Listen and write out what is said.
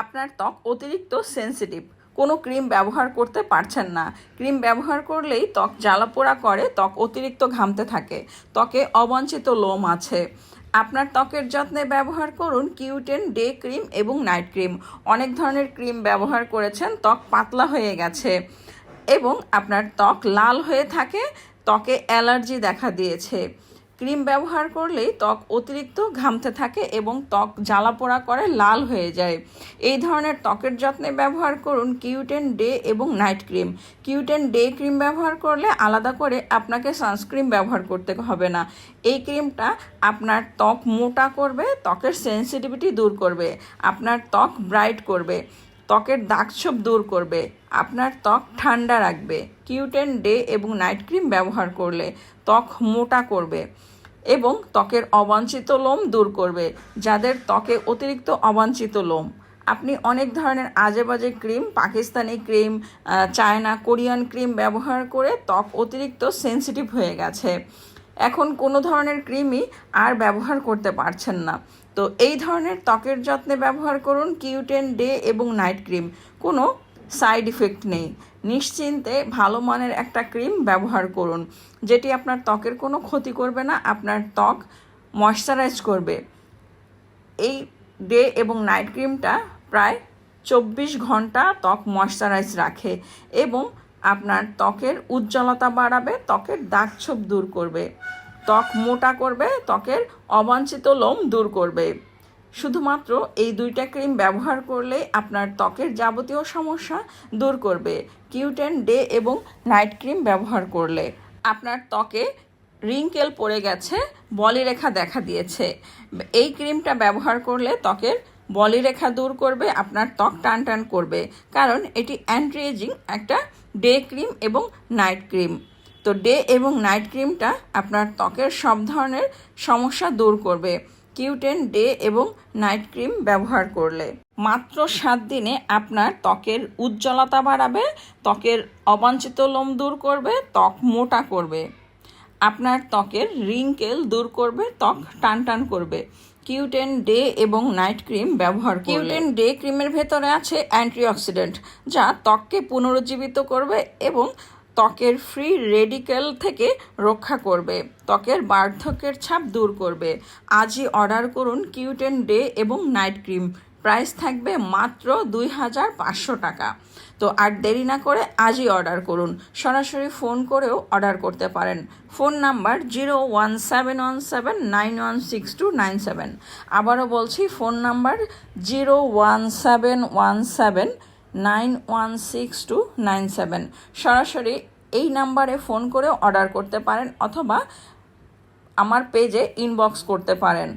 আপনার ত্বক অতিরিক্ত সেনসিটিভ কোনো ক্রিম ব্যবহার করতে পারছেন না। ক্রিম ব্যবহার করলেই ত্বক জ্বালাপোড়া করে, ত্বক অতিরিক্ত ঘামতে থাকে। ত্বকে অবাঞ্ছিত লোম আছে। আপনার ত্বকের যত্নে ব্যবহার করুন কিউটেন ডে ক্রিম এবং নাইট ক্রিম অনেক ধরনের ক্রিম ব্যবহার করেছেন, ত্বক পাতলা হয়ে গেছে এবং আপনার ত্বক লাল হয়ে থাকে, ত্বকে অ্যালার্জি দেখা দিয়েছে। ক্রিম ব্যবহার করলেই ত্বক অতিরিক্ত ঘামতে থাকে এবং ত্বক জ্বালা জ্বালাপোড়া করে লাল হয়ে যায়। এই ধরনের ত্বকের যত্নে ব্যবহার করুন কিউটেন ডে এবং night cream. Cuten day cream ব্যবহার করলে আলাদা করে আপনাকে সানস্ক্রিন ব্যবহার করতে হবে না। এই ক্রিমটা আপনার ত্বক মোটা করবে, ত্বকের সেন্সিটিভিটি দূর করবে, আপনার ত্বক ব্রাইট করবে, ত্বকের দাগছোপ দূর করবে, আপনার ত্বক ঠান্ডা রাখবে। কিউটেন ডে এবং নাইট ক্রিম ব্যবহার করলে ত্বক মোটা করবে। এবং ত্বকের অবাঞ্ছিত লোম দূর করবে, যাদের ত্বকে অতিরিক্ত অবাঞ্ছিত লোম। আপনি অনেক ধরনের আজে বাজে cream, Pakistani cream China, Korean cream ব্যবহার করে ত্বক অতিরিক্ত সেনসিটিভ হয়ে গেছে। এখন কোনো ধরনের ক্রিমই আর ব্যবহার করতে পারছেন না। তো এই ধরনের ত্বকের যত্নে ব্যবহার করুন কিউটেন ডে এবং নাইট ক্রিম। কোনো সাইড ইফেক্ট নেই। নিশ্চিন্তে ভালো মানের একটা ক্রিম ব্যবহার করুন, যেটি আপনার ত্বকের কোনো ক্ষতি করবে না, আপনার ত্বক ময়শ্চারাইজ করবে। এই ডে এবং নাইট ক্রিমটা প্রায় চব্বিশ ঘণ্টা ত্বক ময়শ্চারাইজ রাখে এবং আপনার ত্বকের উজ্জ্বলতা বাড়াবে, ত্বকের দাগছোপ দূর করবে। ত্বক মোটা করবে, ত্বকের অবাঞ্ছিত লোম দূর করবে। শুধুমাত্র এই দুইটা ক্রিম ব্যবহার করলে আপনার ত্বকের যাবতীয় সমস্যা দূর করবে। কিউটেন ডে এবং নাইট ক্রিম ব্যবহার করলে। আপনার ত্বকে রিঙ্কেল পড়ে গেছে বলিরেখা দেখা দিয়েছে। এই ক্রিমটা ব্যবহার করলে ত্বকের বলিরেখা দূর করবে, আপনার ত্বক টান টান করবে। কারণ এটি অ্যান্টি এজিং একটা ডে ক্রিম এবং নাইট ক্রিম। তো ডে এবং নাইট ক্রিমটা আপনার ত্বকের সব ধরনের সমস্যা দূর করবে। কিউটেন ডে এবং নাইট ক্রিম ব্যবহার করলে। মাত্র সাত দিনে আপনার ত্বকের উজ্জ্বলতা বাড়াবে, ত্বকের অবাঞ্ছিত লোম দূর করবে, ত্বক মোটা করবে। আপনার ত্বকের রিঙ্কেল দূর করবে, ত্বক টান টান করবে কিউটেন ডে এবং নাইট ক্রিম ব্যবহার কিউটেন ডে ক্রিমের ভেতরে আছে অ্যান্টিঅক্সিডেন্ট, যা ত্বককে পুনরুজ্জীবিত করবে এবং ত্বকের ফ্রি রেডিকেল থেকে রক্ষা করবে। ত্বকের বার্ধক্যের ছাপ দূর করবে। আজই অর্ডার করুন কিউটেন ডে এবং নাইট ক্রিম প্রাইস থাকবে মাত্র দুই হাজার পাঁচশো টাকা। তো আর দেরি না করে আজই অর্ডার করুন। সরাসরি ফোন করেও অর্ডার করতে পারেন। Phone number zero one seven one seven nine one six two nine seven আবারও বলছি phone number zero one seven one seven nine one six two nine seven. সরাসরি এই নাম্বারে ফোন করে অর্ডার করতে পারেন অথবা আমার পেজে ইনবক্স করতে পারেন।